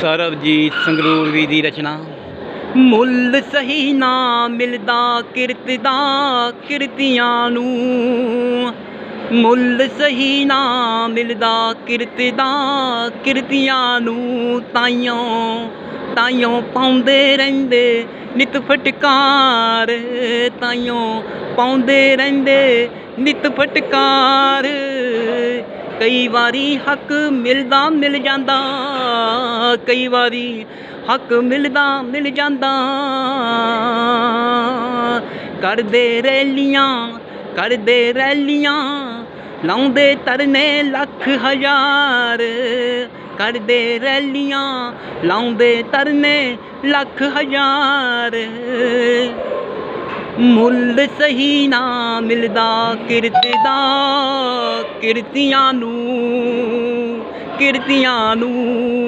ਸਰਬਜੀਤ ਸੰਗਰੂਰਵੀ ਦੀ ਰਚਨਾ। ਮੁੱਲ ਸਹੀ ਨਾ ਮਿਲਦਾ ਕਿਰਤ ਦਾ ਕਿਰਤੀਆਂ ਨੂੰ। ਮੁੱਲ ਸਹੀ ਨਾ ਮਿਲਦਾ ਕਿਰਤ ਦਾ ਕਿਰਤੀਆਂ ਨੂੰ। ਤਾਈਓਂ ਤਾਈਓਂ ਪਾਉਂਦੇ ਰਹਿੰਦੇ ਨਿਤ ਫਟਕਾਰ। ਤਾਈਓਂ ਪਾਉਂਦੇ ਰਹਿੰਦੇ ਨਿਤ ਫਟਕਾਰ। ਕਈ ਵਾਰੀ ਹੱਕ ਮਿਲਦਾ ਮਿਲ ਜਾਂਦਾ, ਕਈ ਵਾਰੀ ਹੱਕ ਮਿਲਦਾ ਮਿਲ ਜਾਂਦਾ। ਕਰਦੇ ਰੈਲੀਆਂ ਕਰਦੇ ਰੈਲੀਆਂ, ਲਾਉਂਦੇ ਤਰਨੇ ਲੱਖ ਹਜ਼ਾਰ। ਕਰਦੇ ਰੈਲੀਆਂ, ਲਾਉਂਦੇ ਤਰਨੇ ਲੱਖ ਹਜ਼ਾਰ। ਮੁੱਲ ਸਹੀ ਨਾ ਮਿਲਦਾ ਕਿਰਤ ਦਾ ਕਿਰਤੀਆਂ ਨੂੰ ਕਿਰਤੀਆਂ ਨੂੰ।